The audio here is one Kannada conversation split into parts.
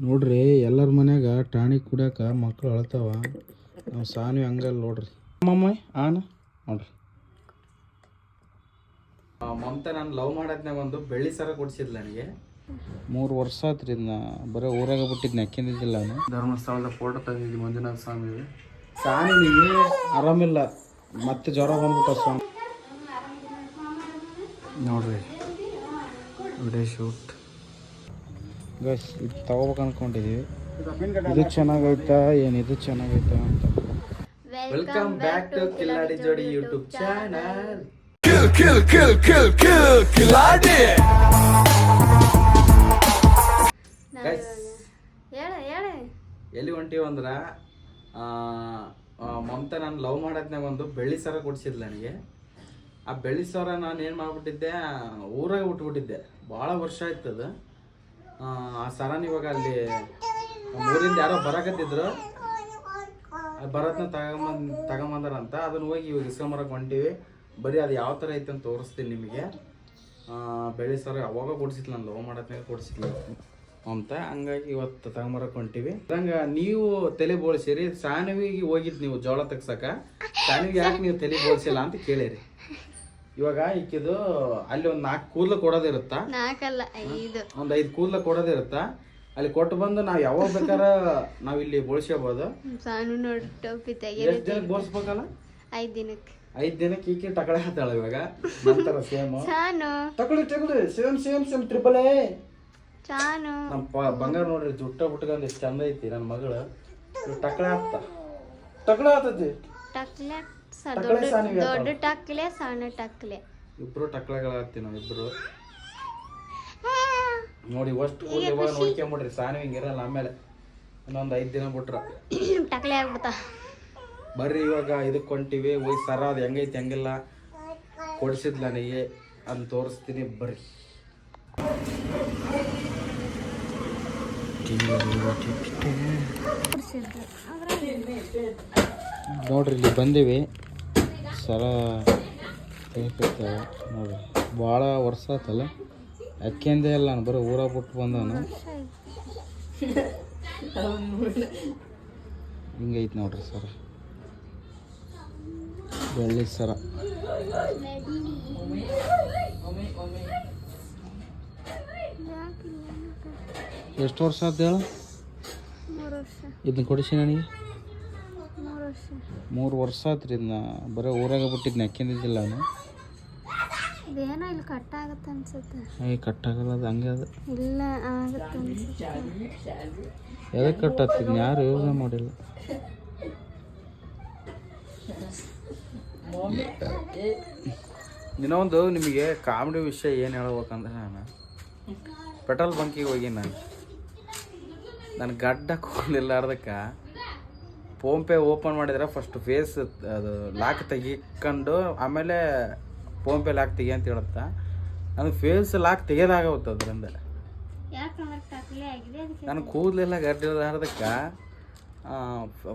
ನೋಡ್ರಿ ಎಲ್ಲರ ಮನ್ಯಾಗ ಟಾಣಿ ಕುಡಿಯಾಕ ಮಕ್ಳು ಅಳ್ತಾವ. ನಾವು ಸಾನು ಹಂಗಲ್ಲ ನೋಡ್ರಿ. ಮಮ್ಮ ಆನ ನೋಡ್ರಿ. ಮಮತಾ ನಾನು ಲವ್ ಮಾಡೋದ್ನಾಗ ಒಂದು ಬೆಳ್ಳಿ ಸರ ಕೊಡಿಸಿದ್ಲ ನನಗೆ ಮೂರು ವರ್ಷ ಆತ್ರಿ ಇದನ್ನ ಬರೀ ಊರಾಗ ಬಿಟ್ಟಿದ್ನ ಅಕ್ಕಿಂದಿದ್ದಿಲ್ಲ ನಾನು ಧರ್ಮಸ್ಥಳದ ಫೋಟೋ ತಂದಿದ್ವಿ ಮಂಜುನಾಥ ಸ್ವಾಮಿ ಸಾನಿನಿಗೆ ಆರಾಮಿಲ್ಲ. ಮತ್ತೆ ಜ್ವರ ಬಂದ್ಬಿಟ್ಟ ಸ್ವಾಮಿ. ನೋಡ್ರಿ. ವಿಡಿಯೋ ಶೂಟ್ ಗಸ್ ಇದು ತಗೋಬೇಕು ಅನ್ಕೊಂಡಿದೀವಿ. ಇದು ಚೆನ್ನಾಗೈತಾ? ಏನು ಇದು ಚೆನ್ನಾಗೈತಾ ಅಂತ. ವೆಲ್ಕಮ್ ಬ್ಯಾಕ್ ಟು ಕಿಲ್ಲಾಡಿ ಜೋಡಿ ಯೂಟ್ಯೂಬ್ ಚಾನಲ್ ಕಿಲ್ ಕಿಲ್ ಕಿಲ್ ಕಿಲ್ ಕಿಲಾಡಿ Killarney! ಗೈಸ್ ಹೇಳ ಹೇಳ. ಎಲ್ಲಿ ಹೊಂಟಿವಿ ಅಂದ್ರ ಮಮತಾ ನಾನು ಲವ್ ಮಾಡೋದ್ನಾಗ ಒಂದು ಬೆಳ್ಳಿ ಸರ ಕೊಡ್ಸಿದ್ಲ ನನಗೆ. ಆ ಬೆಳ್ಳಿ ಸರ ನಾನು ಏನು ಮಾಡ್ಬಿಟ್ಟಿದ್ದೆ ಊರಾಗ ಉಟ್ಬಿಟ್ಟಿದ್ದೆ. ಭಾಳ ವರ್ಷ ಆಯ್ತದ. ಆ ಸರನ್ ಇವಾಗ ಅಲ್ಲಿ ಊರಿಂದ ಯಾರೋ ಬರಕತ್ತಿದ್ರು. ಬರತ್ನ ತಗೊಂಬಂದ್ ತಗೊಂಬಂದಾರಂತ. ಅದನ್ನ ಹೋಗಿ ಇವಾಗ ಇಸ್ಕೊಂಬರಕ್ಕೆ ಹೊಂಟಿವಿ. ಬರೀ ಅದು ಯಾವ ಥರ ಐತೆ ಅಂತ ತೋರಿಸ್ತೀನಿ ನಿಮಗೆ. ಆ, ಬೆಳ್ಳಿ ಸರ ಅವಾಗ ಕೊಡಿಸಿಲ್ಲ ನಾನು ಲವ್ ಮಾಡೋದ್ನಾಗ ಕೊಡ್ಸಿದ್ಲ ಅಂತ. ಹಂಗಾಗಿ ಇವತ್ತು ತಗೊಂಬರಕ್ಕೆ ಹೊಂಟಿವಿ. ಹಂಗ ನೀವು ತಲೆ ಬೋಳ್ಸಿರಿ. ಸಾನವಿಗೆ ಹೋಗಿದ್ದು ನೀವು ಜೋಳ ತೆಗ್ಸಕ. ಸಾನವಿಗೆ ಯಾಕೆ ನೀವು ತಲೆ ಬೋಳ್ಸಿಲ್ಲ ಅಂತ ಕೇಳಿರಿ. ಇವಾಗ ಈಕಿದು ಅಲ್ಲಿ ಒಂದು ನಾಲ್ಕು ಕೂದಲು ಕೊಡೋದಿರುತ್ತಾ? ನಾಲ್ಕಲ್ಲ ಐದು. ಒಂದು ಐದು ಕೂದಲು ಕೊಡೋದಿರುತ್ತಾ? ಅಲ್ಲಿ ಕೊಟ್ಟು ಬಂದು ನಾವು ಯಾವಾಗ ಬೇಕಾರ ನಾವು ಇಲ್ಲಿ ಬೋಳ್ಸ್ಕೋಬೋದು ಸಾನು ನೋಡಿ ಟೋಪಿ ಎಷ್ಟು ತೆಗೆದು ದಿನಕ್ಕೆ ಬೋಳ್ಸ್ಬೇಕಲ್ಲ ಐದು ದಿನಕ್ಕೆ. ಐದು ದಿನಕ್ಕೆ ಈಕಿ ಟಕಳೆ ಹಾತಾಳ ಇವಾಗ. ನಂತರ ಸೇಮ್. ಸಾನು. ತಗೊಳ್ಳಿ ತಗೊಳ್ಳಿ. ಸೇಮ್ ಸೇಮ್ ಸೇಮ್ ಟ್ರಿಪಲ್ ಏ ಸಾನು. ನಮ್ಮ ಪ ಬಂಗಾರ ನೋಡ್ರಿ ಜುಟ್ಟ ಬಿಟ್ಕೊಂಡು ಎಷ್ಟು ಚಂದ ಐತಿ ನನ್ನ ಮಗಳು. ಇವ್ ಟಕಳೆ ಹಾಕ್ತಾ. ಟಕಳೆ ಟಕ್ಲೆ ಸ- ದೊಡ್ಡ ದೊಡ್ಡ ಟಕ್ಲೆ ಸಣ್ಣ ಟಕ್ಲೆ. ಇಬ್ರು ಟಕ್ಳೆಗಳಾಗ್ತೀವಿ ನಾವು ಇಬ್ರು. ನೋಡಿ ಅಷ್ಟು ಕೂದಲು ಇವಾಗ ನೋಡ್ಕೊಂಬಿಡ್ರಿ ಸಾನಿ ಹಿಂಗೆ ಇರಲ್ಲ ಆಮೇಲೆ. ಇನ್ನೊಂದು ಐದು ದಿನ ಬಿಟ್ರ. ಟಕ್ಲೆ ಆಗ್ಬಿಡ್ತಾ. ಬರ್ರಿ ಇವಾಗ ಇದಕ್ಕೆ ಹೊಂಟಿವಿ. ಹೋಗಿ ಸರ ಅದು ಹೆಂಗೈತೆ ಹೆಂಗಿಲ್ಲ. ಕೊಡಿಸಿದ್ಲ ನನಗೆ ಅದನ್ನ ತೋರಿಸ್ತೀನಿ ಬರ್ರಿ. ನೋಡ್ರಿ, ಇಲ್ಲಿ ಬಂದೀವಿ. ಸರ ತೆಗಿತಾವೆ ನೋಡ್ರಿ ಭಾಳ ವರ್ಷ ಆತಲ್ಲ. ಅಕ್ಕಿಂದೇ ಅಲ್ಲ ನಾನು, ಬರೀ ಊರಾಗ ಬಿಟ್ಟು ಬಂದವನು. ಹಿಂಗೈತೆ ನೋಡ್ರಿ ಸರ. ಬೆಳ್ಳಿ ಸರ. ಎಷ್ಟು ವರ್ಷ ಆದ ಹೇಳು? ಮೂರು ವರ್ಷ. ಇದನ್ನ ಕೊಡಿಸಿ ನನಗೆ. ಮೂರು ವರ್ಷ. ಆತು ರೀ ಆತ್ರಿ ಇದನ್ನ. ಬರೀ ಊರಾಗ ಬಿಟ್ಟಿದ್ನ ಹಾಕಿದ್ದಿಲ್ಲ ಅವನು ಇದೇನೋ ಇಲ್ಲಿ ಕಟ್ ಆಗತ್ತೆ ಅನ್ಸುತ್ತೆ. ಏ ಕಟ್ಟಾಗಲ್ಲ ಅದು ಹಂಗೆ ಅದು. ಇಲ್ಲ ಆಗತ್ತೆ ಅನ್ಸುತ್ತೆ. ಎದಕ್ಕೆ ಕಟ್ಟಾಗ್ತಿದ್ನ ಯಾರು ಯೂಸ್ ಮಾಡಿಲ್ಲ? ಇನ್ನೊಂದು ನಿಮಗೆ ಕಾಮಿಡಿ ವಿಷಯ ಏನು ಹೇಳ್ಬೇಕಂದ್ರೆ ನಾನು ಪೆಟ್ರೋಲ್ ಬಂಕಿಗೆ ಹೋಗಿ ನಾನು. ನನ್ನ ಗಡ್ಡ ಕೂದಲಿಲ್ಲಾರ್ದಕ್ಕೆ ಫೋನ್ಪೇ ಓಪನ್ ಮಾಡಿದ್ರೆ ಫಸ್ಟ್ ಫೇಸ್ ಅದು ಲಾಕ್ ತೆಗಿಕೊಂಡು ಆಮೇಲೆ ಫೋನ್ಪೇ ಲಾಕ್ ತೆಗಿ ಅಂತ ಹೇಳುತ್ತಾ. ನನಗೆ ಫೇಸ್ ಲಾಕ್ ತೆಗೆದಾಗುತ್ತೆ ಅದರಿಂದ. ನನ್ನ ಕೂದಲಿಲ್ಲ ಆಗಿದೆ? ಅದಕ್ಕೆ ನನ್ನ ಕೂದಲೆಲ್ಲ ಗಡ್ಡಿಲ್ಲಾರ್ದಕ್ಕೆ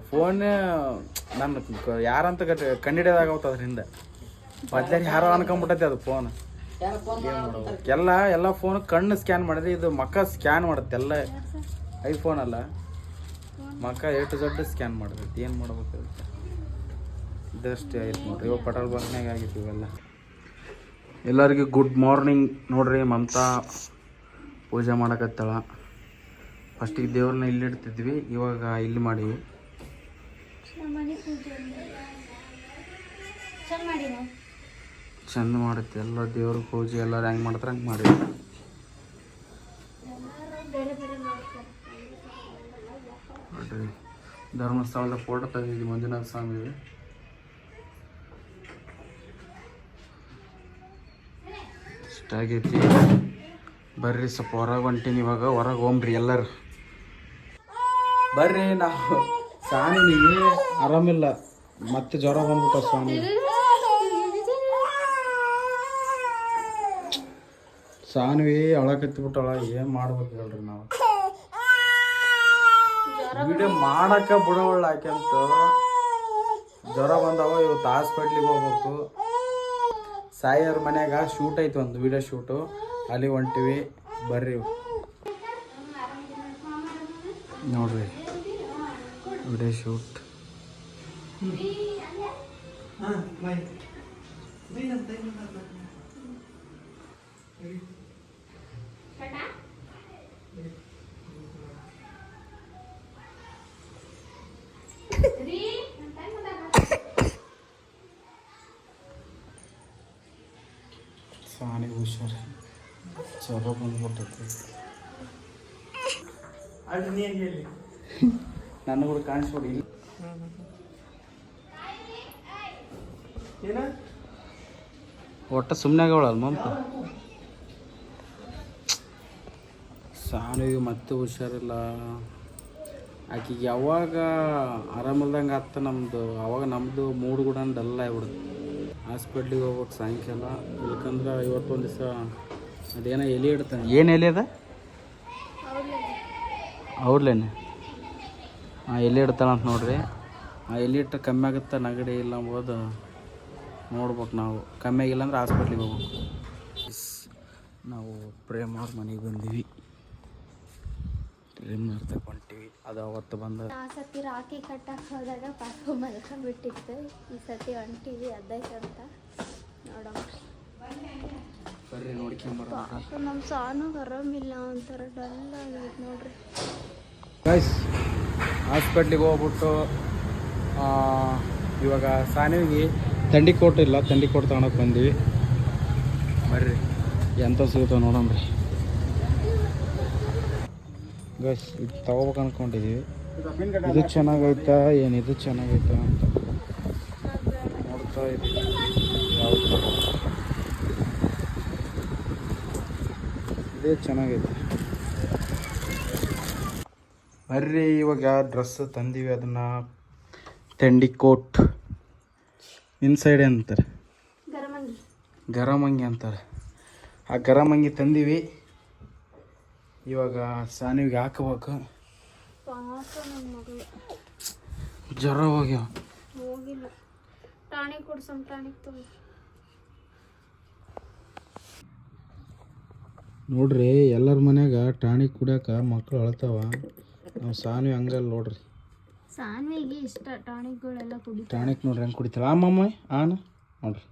ಫೋನ್ ನನ್ನ ಕ- ಯಾರಂತ ಗಡ್ ಕಂಡಿಡಿಯೋದಾಗುತ್ತೆ ಅದರಿಂದ. ಮೊದ್ಲಾರು ಯಾರೋ ಅನ್ಕೊಂಬಿಟ್ಟೈತೆ ಅದು ಫೋನ್ ಎಲ್ಲ ಎಲ್ಲ ಫೋನ್ ಕಣ್ಣು ಸ್ಕ್ಯಾನ್ ಮಾಡಿದ್ರೆ ಇದು ಮಕ್ಕ ಸ್ಕ್ಯಾನ್ ಮಾಡುತ್ತೆ ಎಲ್ಲ. ಐಫೋನ್ ಅಲ್ಲ. ಮಕ್ಕ ಎ ಟು ಜಡ್ ಸ್ಕ್ಯಾನ್ ಮಾಡ್ಬೇಕು. ಏನು ಮಾಡ್ಬೇಕು ಅದಕ್ಕೆ? ಇದಷ್ಟೇ ಆಯ್ತು ನೋಡ್ರಿ. ಇವಾಗ ಪೆಟ್ರೋಲ್ ಬಂಕ್ನಾಗ ಆಗಿತ್ತು ಇವೆಲ್ಲ. ಎಲ್ಲರಿಗೂ ಗುಡ್ ಮಾರ್ನಿಂಗ್ ನೋಡ್ರಿ. ಮಮತಾ ಪೂಜೆ ಮಾಡಕತ್ತಾಳ. ಫಸ್ಟಿಗೆ ದೇವ್ರನ್ನ ಇಲ್ಲಿ ಇಡ್ತಿದ್ವಿ. ಇವಾಗ ಇಲ್ಲಿ ಮಾಡಿ. ಚೆಂದ ಮಾಡುತ್ತೆ. ಎಲ್ಲ ದೇವ್ರ ಪೂಜೆ ಎಲ್ಲರೂ ಹೆಂಗೆ ಮಾಡ್ತಾರೆ ಹಂಗೆ ಮಾಡಿವಿ ಬೇರೆ ಬೇರೆ ಮಾಡ್ತಾರೆ ನೋಡ್ರಿ ಧರ್ಮಸ್ಥಳದ ಫೋಟೋ ತೆಗೆದಿದ್ದೀವಿ ಮಂಜುನಾಥ ಸ್ವಾಮಿ ಇಷ್ಟಾಗೈತಿ ಬರ್ರಿ, ಸ್ವಲ್ಪ ಹೊರಗೆ ಹೊಂಟೀನಿ ಇವಾಗ. ಹೊರಗೆ ಹೋಗ್ರಿ ಎಲ್ಲರು. ಬರ್ರಿ, ನಾವು ಸಾನಿನಿಗೆ ಆರಾಮಿಲ್ಲ. ಮತ್ತೆ ಜ್ವರ ಬಂದ್ಬಿಟ್ಟ ಸ್ವಾಮಿ ಸಾನ್ವಿ ಅಳಕತ್ತಿಬಿಟ್ಟಳ? ಏನು ಮಾಡ್ಬೇಕು ಹೇಳ್ರಿ ನಾವು? ವಿಡಿಯೋ ಮಾಡಕ್ಕ ಬಿಡವಳ್ಳ ಆಕೆಂತ ಜ್ವರ ಬಂದವ, ಇವತ್ತು ಹಾಸ್ಪಿಟ್ಲಿಗೆ ಹೋಗ್ಬೇಕು. ಸಾಯಿಯವ್ರ ಮನೆಯಾಗ ಶೂಟ್ ಐತಿ ಒಂದು ವಿಡಿಯೋ ಶೂಟು. ಅಲ್ಲಿ ಹೊಂಟಿವಿ, ಬರ್ರಿ. ನೋಡ್ರಿ, ವಿಡಿಯೋ ಶೂಟ್. ಸಾನಿಗೆ ಹುಷಾರು. ಜ್ವರ ಬಂದ್ಬಿಟ್ಟೈತಿ. ನನ್ನ ಕೂಡ ಕಾಣಿಸ್ಕೊಡಿ ಇಲ್ಲಿ. ಒಟ್ಟ ಸುಮ್ಮನೆ ಆಗವಳಲ್ಲ ಮಮ್ಮ ಸಾನಿಗೆ ಮತ್ತೆ ಹುಷಾರಿಲ್ಲ. ಆಕೆಗೆ ಯಾವಾಗ ಆರಾಮಲ್ದಂಗೆ ಆಗ್ತ ನಮ್ಮದು ಅವಾಗ ನಮ್ಮದು ಮೂಡ್ ಕೂಡ ಡಲ್ ಆಗ್ಬಿಡುತ್ತೆ. ಹಾಸ್ಪಿಟ್ಲಿಗೆ ಹೋಗ್ಬೇಕು ಸಾಯಂಕಾಲ. ಯಾಕಂದ್ರೆ ಇವತ್ತೊಂದು ದಿವಸ ಅದೇನೋ ಎಲೆ ಇಡ್ತಾನೆ. ಏನು ಎಲೆ ಅದ? ಅವ್ರಲೇನೆ ಹಾಂ ಎಲೆ ಇಡ್ತಾನಂತ ನೋಡ್ರಿ. ಆ ಎಲೆ ಇಟ್ಟು ಕಮ್ಮಿ ಆಗುತ್ತೆ ನಗಡಿ ಇಲ್ಲ ಅಂಬೋದು. ನೋಡ್ಬೇಕು ನಾವು. ಕಮ್ಮಿ ಆಗಿಲ್ಲ ಅಂದ್ರೆ ಹಾಸ್ಪಿಟ್ಲಿಗೆ ಹೋಗ್ಬೇಕು. ಇಸ್, ನಾವು ಪ್ರೇಮ್ ಅವ್ರ ಮನೆಗೆ ಬಂದೀವಿ. ಪ್ರೇಮ್ ನರ್ತಕ್ಕೆ ಹೊಂಟಿವಿ ಅದು ಅವತ್ತು ಬಂದ ಆ ಸತಿ ರಾಖಿ ಕಟ್ಟಕ್ಕೆ ಹೋದಾಗ ಪಾಪ ಮಲ್ಕೊಂಡ್ಬಿಟ್ಟಿತ್ತು. ಈ ಸತಿ ಹೊಂಟಿವಿ ಅದ್ದೈತಂತ ನೋಡೋಣ. ಬರ್ರಿ ನೋಡ್ಕೊಂಬರ ಪಾಪ ನಮ್ಮ ಸಾನು ಆರಾಮಿಲ್ಲ ಒಂಥರ ಡಲ್ ಆಗೈತೆ ನೋಡ್ರಿ. ಗೈಸ್ ಹಾಸ್ಪಿಟ್ಲಿಗೆ ಹೋಗ್ಬಿಟ್ಟು ಇವಾಗ ಸಾನಿವಿಗೆ ತಂಡಿ ಕೋಟ್ ಇಲ್ಲ ತಂಡಿ ಕೋಟ್ ತಗೊಂಡೋಗಿ ಬಂದೀವಿ. ಬರ್ರಿ ಎಂತ ಸಿಗುತ್ತೋ ನೋಡಮ್ರಿ ಗೈಸ್ ಇದು ತಗೋಬೇಕು ಅಂದ್ಕೊಂಡಿದ್ದೀವಿ ಇದು ಚೆನ್ನಾಗೈತಾ ಏನು ಇದು ಚೆನ್ನಾಗೈತಾ ಅಂತ. ನೋಡ್ತಾ ಇದ್ದೀವಿ ಯಾವ್ದು. ಇದೇ ಚೆನ್ನಾಗೈತೆ. ಬರ್ರಿ ಇವಾಗ ಡ್ರೆಸ್ ತಂದೀವಿ ಅದನ್ನ? ತೆಂಡಿ ಕೋಟ್ ಇನ್ಸೈಡ್ ಅಂತಾರೆ ಗರಮಂಗಿ. ಗರಂ ಅಂತಾರೆ. ಆ ಗರಮಂಗಿ ತಂದೀವಿ. ಇವಾಗ ಸಾನಿವಿಗೆ ಹಾಕಬೇಕು. ಜ್ವರ ಹೋಗ್ಯಾವ. ಹೋಗಿಲ್ಲ. ಟಾನಿಕ್ ಕೊಡ್ಸಮ್ ಟಾನಿಕ್ ತಗೋ ನೋಡ್ರಿ ಎಲ್ಲರ ಮನ್ಯಾಗ ಟಾಣಿಕ್ ಕುಡಿಯಾಕ ಮಕ್ಳು ಅಳ್ತಾವ. ನಾವು ಸಾನ್ವಿ ಹಂಗಲ್ಲ ನೋಡ್ರಿ. ಸಾನ್ವಿಗೆ ಇಷ್ಟ ಟಾನಿಕ್ಗಳೆಲ್ಲ ಕುಡಿತಾರೆ. ಟಾಣಿಕ್ ನೋಡ್ರಿ ಹಂಗೆ ಕುಡಿತಾಳ. ಆ ಮಮ್ಮ ಆನ? ನೋಡ್ರಿ.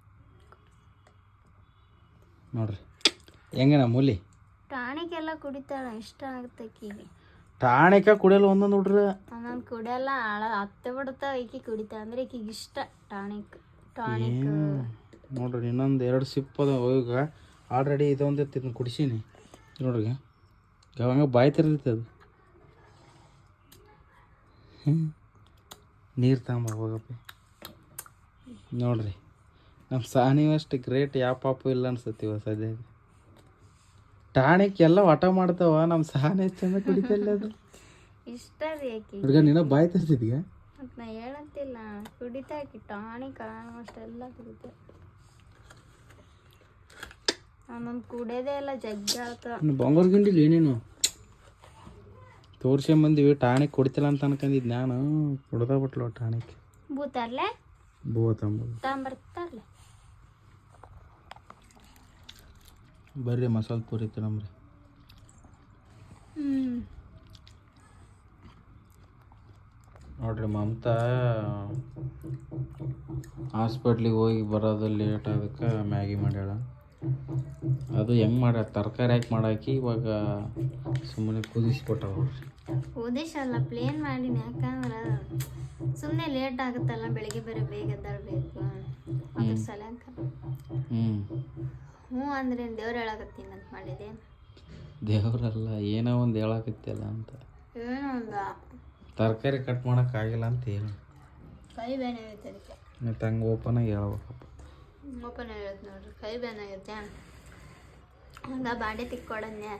ನೋಡ್ರಿ. ಹೆಂಗಣ ಮೂಲಿ? ಟಾನಿಕ್ ಎಲ್ಲ ಕುಡಿತಾಳ ಇಷ್ಟ ಆಗುತ್ತೆ ಆಕಿಗೆ ಟಾಣಿಕ ಕುಡಿಯಲ್ಲ ಒಂದೊಂದು ನೋಡ್ರಿ. ನಾನು ಕುಡಿಯಲ್ಲ ಆಳ ಹತ್ತೆ ಬಿಡ್ತಾವ ಈಕಿ ಕುಡಿತಾಳ ಅಂದ್ರೆ ಈಕಿಗೆ ಇಷ್ಟ ಟಾನಿಕ್ ಟಾನಿಕ್ ನೋಡ್ರಿ ಇನ್ನೊಂದು ಎರಡು ಸಿಪ್ ಅದ ಈಗ ಆಲ್ರೆಡಿ ಇದೊಂದು ತಿನ್ ಕುಡಿಸೀನಿ. ನೋಡ್ರಿ ಯಾವಾಗ ಬಾಯಿ ತೆರೆದೈತೆ ಅದು. ನೀರು ತಗೊಂಬ ಹೋಗಪ್ಪ. ನೋಡ್ರಿ ನಮ್ಮ ಸಾನಿವಷ್ಟು ಗ್ರೇಟ್ ಯಾವ ಪಾಪು ಇಲ್ಲ ಅನ್ಸತ್ತಿವ ಸದ್ಯ ಟಾಣಿಕ್ ಎಲ್ಲ ಹಠ ಮಾಡ್ತಾವ ನಮ್ಮ ಸಹನೆ ಚಂದ ಕುಡಿತಲ್ಲ ಅದು. ಇಷ್ಟ ರೀ ಆಕಿ. ಹುಡುಗ ನೀನ ಬಾಯಿ ತರ್ತಿದ್ಯಾ? ಮತ್ ನಾ ಹೇಳಂತಿಲ್ಲ ಕುಡಿತಾ ಆಕಿ ಟಾನಿಕ್ ಆಲ್ಮೋಸ್ಟ್ ಎಲ್ಲ ಕುಡಿತ. ನಾನೊಂದು ಕುಡಿಯೋದೇ ಇಲ್ಲ ಜಗ್ಗಿ ಆತ. ಇನ್ನು ಬಂಗಾರ ಗಿಂಡಿಲಿ ಏನೇನು? ತೋರ್ಸ್ಕೊಂಬಂದಿವಿ ಟಾಣಿಕ್ ಕುಡಿತಿಲ್ಲ ಅಂತ ಅನ್ಕೊಂಡಿದ್ ನಾನು. ಕುಡ್ದ ಬಿಟ್ಲು ಟಾಣಿಕ್. ಬೂತಾರ್ಲೆ ಬೂತಂಬು ತಗೊಂಬರ್ತಾರ್ಲೆ ಬರ್ರಿ ಮಸಾಲೆ ಪೂರಿ ತಿನ್ನಮ್ರಿ ನೋಡ್ರಿ ಮಮತಾ ಹಾಸ್ಪಿಟ್ಲಿಗೆ ಹೋಗಿ ಬರೋದು ಲೇಟ್ ಅದಕ್ಕೆ ಮ್ಯಾಗಿ ಮಾಡ್ಯಾಳ. ಅದು ಹೆಂಗೆ ಮಾಡ ತರಕಾರಿ ಹಾಕಿ ಮಾಡಾಕಿ ಇವಾಗ ಸುಮ್ಮನೆ ಕುದಿಸ್ಬಿಟ್ಟಾವ ನೋಡ್ರಿ ಓದಿಸಲ್ಲ ಪ್ಲೇನ್ ಮಾಡೀನಿ. ಯಾಕಂದ್ರೆ ಸುಮ್ಮನೆ ಲೇಟ್ ಆಗುತ್ತಲ್ಲ ಬೆಳಿಗ್ಗೆ ಬೇರೆ ಬೇಗ ಎದ್ದೇಳ್ಬೇಕು. ಅದ್ರ ಸಲಕ ಹ್ಞೂ ಹ್ಞೂ ಅಂದ್ರೆ ದೇವ್ರು ಹೇಳಕತ್ತೀನಿ ಅಂತ ಮಾಡಿದೆ. ದೇವ್ರಲ್ಲ ಏನೋ ಒಂದು ಹೇಳಕತ್ತಿಲ್ಲ ಅಂತ. ಏನೋ ಒಂದು. ತರಕಾರಿ ಕಟ್ ಮಾಡೋಕ್ಕಾಗಿಲ್ಲ ಅಂತ ಹೇಳಿ. ಕೈ ಬೇನೆ ಆಗೈತೆ ಅದಕ್ಕೆ. ಮತ್ತು ಹಂಗೆ ಓಪನ್ ಆಗಿ ಹೇಳ್ಬೇಕಪ್ಪ. ಓಪನ್ ಹೇಳ್ತೀನಿ ನೋಡ್ರಿ. ಕೈ ಬೇನೆ ಆಗೈತೆ. ಹಂಗ ಬಾಡಿ ತಿಕ್ಕೊಡನ್ನೆ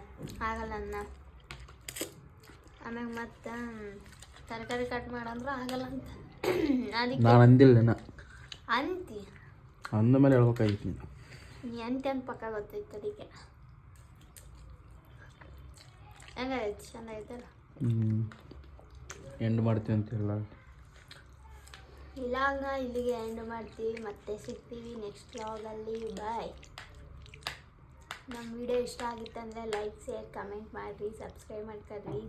ಆಗಲ್ಲ ಅನ್ನ. ಆಮ್ಯಾಗ ಮತ್ತೆ ತರಕಾರಿ ಕಟ್ ಮಾಡಂದ್ರೆ ಆಗಲ್ಲ ಅಂತ. ಅದಕ್ಕೆ ನಾನು ಅಂದಿಲ್ಲ ಅಂತಿ. ಅಂದ ಮೇಲೆ ಹೇಳ್ಬೇಕಾಗಿತ್ತು ನೀನು ನೀ ಅಂತೆ ಪಕ್ಕ ಗೊತ್ತಿತ್ತು ಅದಕ್ಕೆ ಹೆಂಗಾಯ್ತು ಚೆನ್ನಾಗೈತಲ್ಲ ಎಂಡ್ ಮಾಡ್ತೀವಿ ಅಂತ ಇಲ್ಲ ಅಲ್ಲ ಇಲ್ಲಿಗೆ ಎಂಡ್ ಮಾಡ್ತೀವಿ ಮತ್ತೆ ಸಿಗ್ತೀವಿ ನೆಕ್ಸ್ಟ್ ವ್ಲಾಗಲ್ಲಿ ಬಾಯ್ ನಮ್ಮ ವಿಡಿಯೋ ಇಷ್ಟ ಆಗಿತ್ತಂದರೆ ಲೈಕ್ ಶೇರ್ ಕಮೆಂಟ್ ಮಾಡಿರಿ ಸಬ್ಸ್ಕ್ರೈಬ್ ಮಾಡ್ಕೊಳ್ರಿ